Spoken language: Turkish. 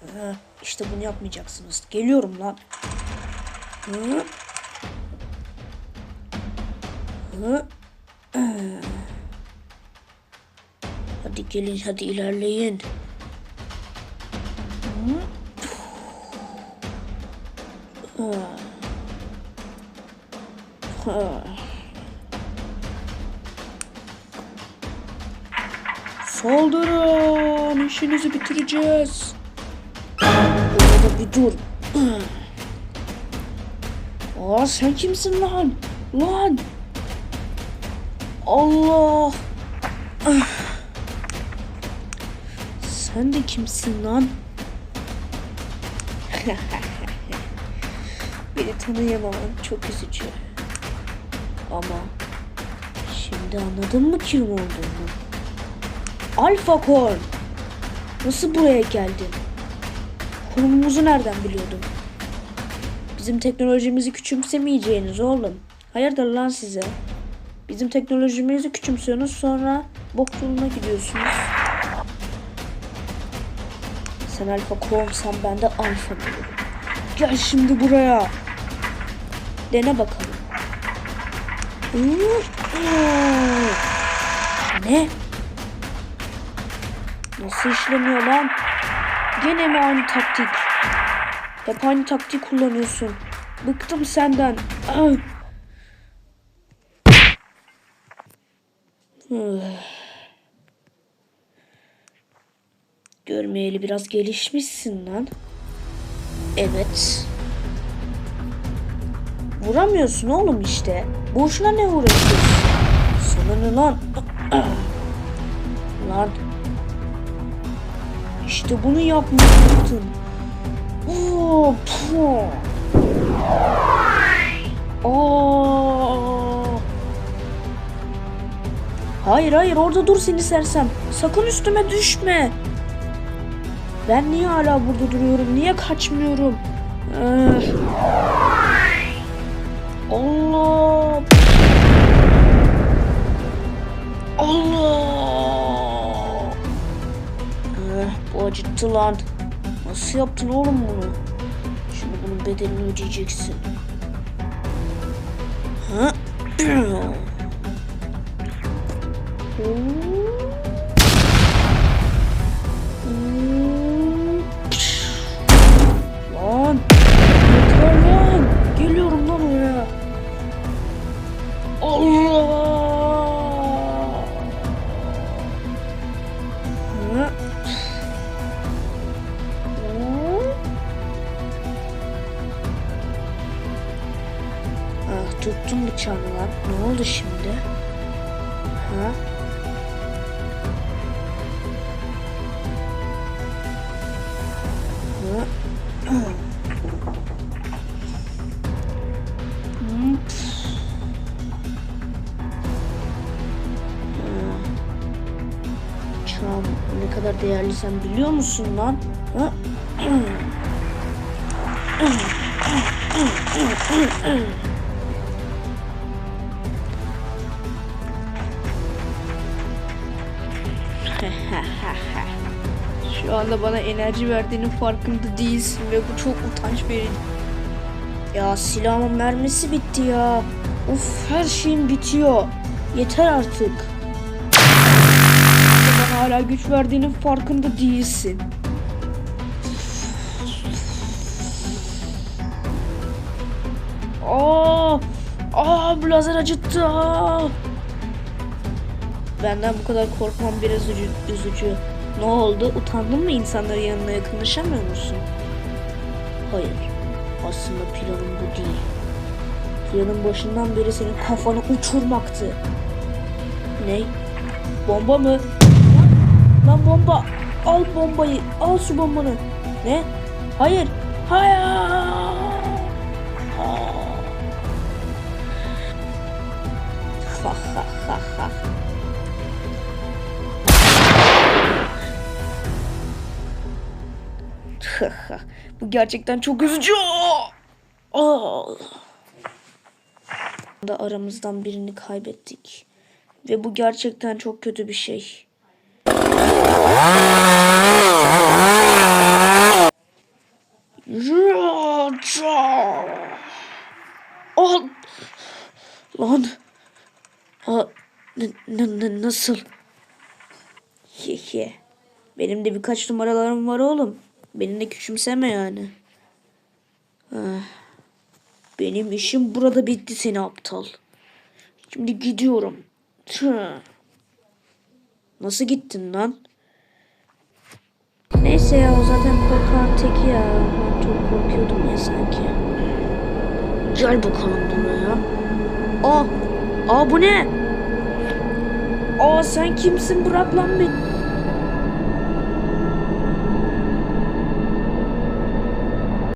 Hı, işte bunu yapmayacaksınız. Geliyorum lan. Hı. Hadi gelin hadi ilerleyin. Hı. Hı. Saldırın! İşinizi bitireceğiz. Dur. Aa sen kimsin lan? Lan! Allah! Ah. Sen de kimsin lan? Beni tanıyamaman çok üzücü. Ama şimdi anladın mı kim olduğunu? Alpha Korn. Nasıl buraya geldin? Konumumuzu nereden biliyordun? Bizim teknolojimizi küçümsemeyeceğiniz oğlum. Hayırdır lan size? Bizim teknolojimizi küçümsüyorsunuz sonra bok yoluna gidiyorsunuz. Sen Alpha Korn'san ben de Alpha diyorum. Gel şimdi buraya. Dene bakalım. Ne? Nasıl işlemiyor lan? Gene mi aynı taktik? Hep aynı taktik kullanıyorsun. Bıktım senden. Görmeyeli biraz gelişmişsin lan. Evet. Vuramıyorsun oğlum işte. Boşuna ne uğraşıyorsun? Sana lan? lan. İşte bunu yapmayacaktın. Oo, puh. Aa. Hayır hayır orada dur seni sersem. Sakın üstüme düşme. Ben niye hala burada duruyorum? Niye kaçmıyorum? Eh. Allah. Allah. Acıttı lan. Nasıl yaptın oğlum bunu? Şimdi bunun bedelini ödeyeceksin. Ha? tuttum bıçağını lan. Ne oldu şimdi? Ha? Hmm. Çam ne kadar değerli sen biliyor musun lan? Ha? Şu anda bana enerji verdiğinin farkında değilsin ve bu çok utanç verici. Ya silahımın mermisi bitti ya. Of her şeyim bitiyor. Yeter artık. Bana hala güç verdiğinin farkında değilsin. Aa, aa bu acıttı. Aa. Benden bu kadar korkmam biraz üzücü. Ne oldu? Utandın mı insanların yanına yakınlaşamıyor musun? Hayır. Aslında planım bu değil. Planın başından beri senin kafanı uçurmaktı. Ne? Bomba mı? Lan, lan bomba. Al bombayı. Al şu bombanı. Ne? Hayır. Hayır. Ha ha ha ha. Bu gerçekten çok üzücü. Da aramızdan birini kaybettik. Ve bu gerçekten çok kötü bir şey. Al. Lan. N- nasıl? Hehe. Benim de birkaç numaralarım var oğlum. Beni de küçümseme yani. Ah. Benim işim burada bitti seni aptal. Şimdi gidiyorum. Nasıl gittin lan? Neyse ya o zaten korkan teki ya. Ben çok korkuyordum ya sanki. Gel bakalım buraya. Aa, aa bu ne? Aa sen kimsin bırak lan beni.